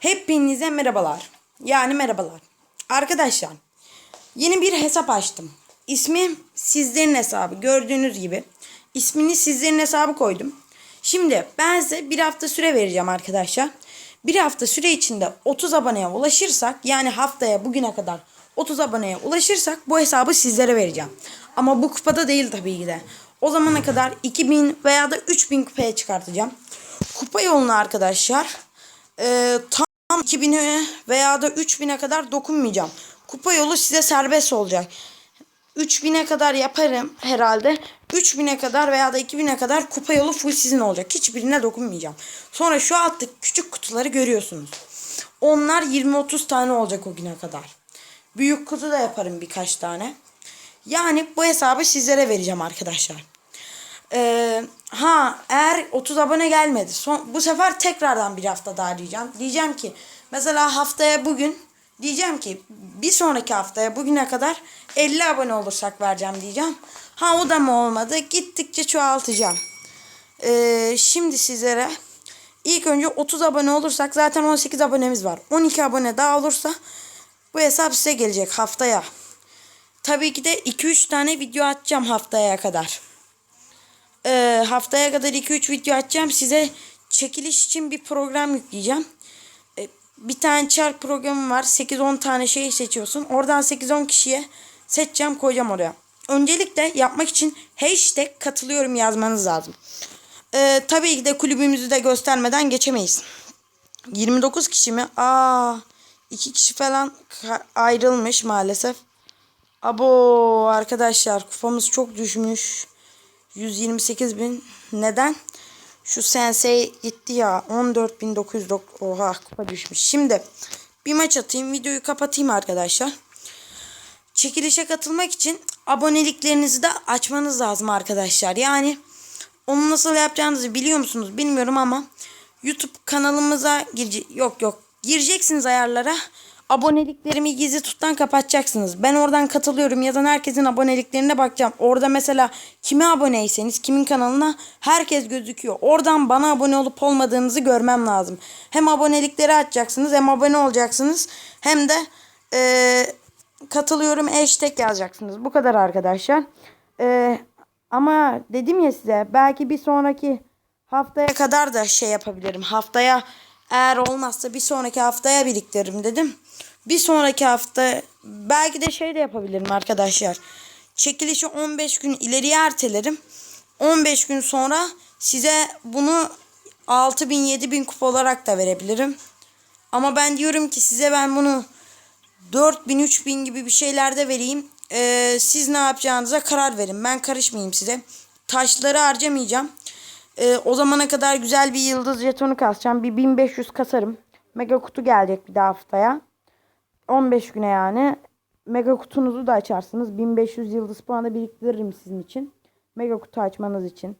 Hepinize merhabalar. Yani merhabalar. Arkadaşlar yeni bir hesap açtım. İsmi sizlerin hesabı gördüğünüz gibi. İsmini sizlerin hesabı koydum. Şimdi ben size bir hafta süre vereceğim arkadaşlar. Bir hafta süre içinde 30 aboneye ulaşırsak yani haftaya bugüne kadar 30 aboneye ulaşırsak bu hesabı sizlere vereceğim. Ama bu kupada değil tabii ki de. O zamana kadar 2000 veya da 3000 kupaya çıkartacağım. Kupa yoluna arkadaşlar e, tam 2000'e veya da 3000'e kadar dokunmayacağım. Kupa yolu size serbest olacak. 3000'e kadar yaparım herhalde. 3000'e kadar veya da 2000'e kadar kupa yolu full sizin olacak. Hiçbirine dokunmayacağım. Sonra şu alttaki küçük kutuları görüyorsunuz. Onlar 20-30 tane olacak o güne kadar. Büyük kutu da yaparım birkaç tane. Yani bu hesabı sizlere vereceğim arkadaşlar. Ee, ha eğer 30 abone gelmedi. Son, bu sefer tekrardan bir hafta daha diyeceğim. Diyeceğim ki mesela haftaya bugün diyeceğim ki bir sonraki haftaya bugüne kadar 50 abone olursak vereceğim diyeceğim. Ha o da mı olmadı? Gittikçe çoğaltacağım. Ee, şimdi sizlere ilk önce 30 abone olursak zaten 18 abonemiz var. 12 abone daha olursa bu hesap size gelecek haftaya. Tabii ki de 2-3 tane video atacağım haftaya kadar e, haftaya kadar 2-3 video atacağım. Size çekiliş için bir program yükleyeceğim. Bir tane çark programı var. 8-10 tane şey seçiyorsun. Oradan 8-10 kişiye seçeceğim koyacağım oraya. Öncelikle yapmak için hashtag katılıyorum yazmanız lazım. E, tabii ki de kulübümüzü de göstermeden geçemeyiz. 29 kişi mi? Aa, 2 kişi falan ayrılmış maalesef. Abo arkadaşlar kupamız çok düşmüş. 128 bin. Neden? Şu sensei gitti ya. 14.900 oha kupa düşmüş. Şimdi bir maç atayım. Videoyu kapatayım arkadaşlar. Çekilişe katılmak için aboneliklerinizi de açmanız lazım arkadaşlar. Yani onu nasıl yapacağınızı biliyor musunuz bilmiyorum ama YouTube kanalımıza girecek. Yok yok. Gireceksiniz ayarlara. Aboneliklerimi gizli tuttan kapatacaksınız. Ben oradan katılıyorum yazan herkesin aboneliklerine bakacağım. Orada mesela kime aboneyseniz kimin kanalına herkes gözüküyor. Oradan bana abone olup olmadığınızı görmem lazım. Hem abonelikleri açacaksınız hem abone olacaksınız. Hem de eee, katılıyorum hashtag yazacaksınız. Bu kadar arkadaşlar. Eee, ama dedim ya size belki bir sonraki haftaya kadar da şey yapabilirim. Haftaya eğer olmazsa bir sonraki haftaya biriktiririm dedim. Bir sonraki hafta belki de şey de yapabilirim arkadaşlar. Çekilişi 15 gün ileriye ertelerim. 15 gün sonra size bunu 6000 7000 kupa olarak da verebilirim. Ama ben diyorum ki size ben bunu 4000 3000 gibi bir şeylerde vereyim. Ee, siz ne yapacağınıza karar verin. Ben karışmayayım size. Taşları harcamayacağım. Ee, o zamana kadar güzel bir yıldız jetonu kasacağım. Bir 1500 kasarım. Mega kutu gelecek bir daha haftaya. 15 güne yani. Mega kutunuzu da açarsınız. 1500 yıldız puanı biriktiririm sizin için. Mega kutu açmanız için.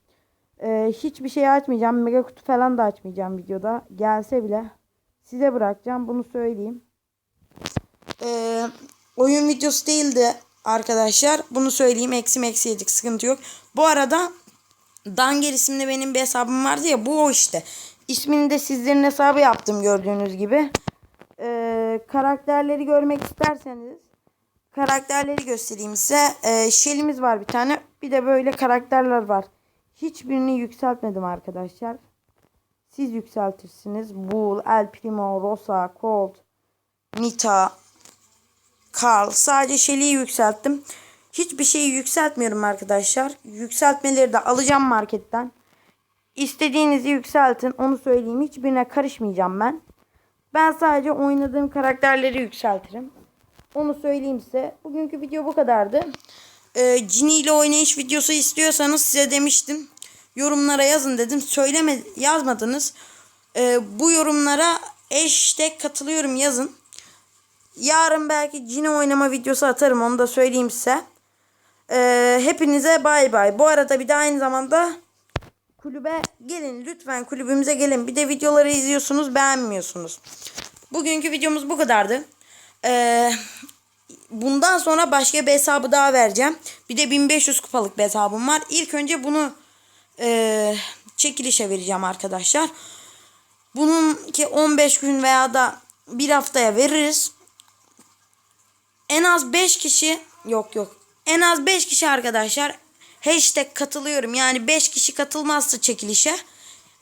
Ee, hiçbir şey açmayacağım. Mega kutu falan da açmayacağım videoda. Gelse bile size bırakacağım. Bunu söyleyeyim. Ee, oyun videosu değildi arkadaşlar. Bunu söyleyeyim. Eksi eksi. Sıkıntı yok. Bu arada Danger isimli benim bir hesabım vardı ya. Bu o işte. İsmini de sizlerin hesabı yaptım gördüğünüz gibi. Ee, karakterleri görmek isterseniz karakterleri göstereyim size. Ee, Shell'imiz var bir tane. Bir de böyle karakterler var. Hiçbirini yükseltmedim arkadaşlar. Siz yükseltirsiniz. Bull, El Primo, Rosa, Colt, Nita, Carl. Sadece Shelly'i yükselttim. Hiçbir şeyi yükseltmiyorum arkadaşlar. Yükseltmeleri de alacağım marketten. İstediğinizi yükseltin. Onu söyleyeyim. Hiçbirine karışmayacağım ben. Ben sadece oynadığım karakterleri yükseltirim. Onu söyleyeyim size. Bugünkü video bu kadardı. Ee, ile oynayış videosu istiyorsanız size demiştim. Yorumlara yazın dedim. Söyleme yazmadınız. Ee, bu yorumlara hashtag katılıyorum yazın. Yarın belki Cini oynama videosu atarım. Onu da söyleyeyim size. Ee, hepinize bay bay. Bu arada bir de aynı zamanda kulübe gelin. Lütfen kulübümüze gelin. Bir de videoları izliyorsunuz beğenmiyorsunuz. Bugünkü videomuz bu kadardı. Ee, bundan sonra başka bir hesabı daha vereceğim. Bir de 1500 kupalık bir hesabım var. İlk önce bunu e, çekilişe vereceğim arkadaşlar. Bununki 15 gün veya da bir haftaya veririz. En az 5 kişi yok yok. En az 5 kişi arkadaşlar hashtag katılıyorum. Yani 5 kişi katılmazsa çekilişe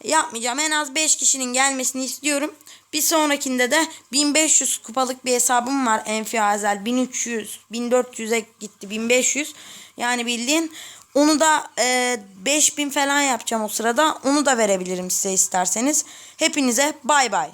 yapmayacağım. En az 5 kişinin gelmesini istiyorum. Bir sonrakinde de 1500 kupalık bir hesabım var. Enfiazel 1300 1400'e gitti 1500. Yani bildiğin onu da e, 5000 falan yapacağım o sırada. Onu da verebilirim size isterseniz. Hepinize bay bay.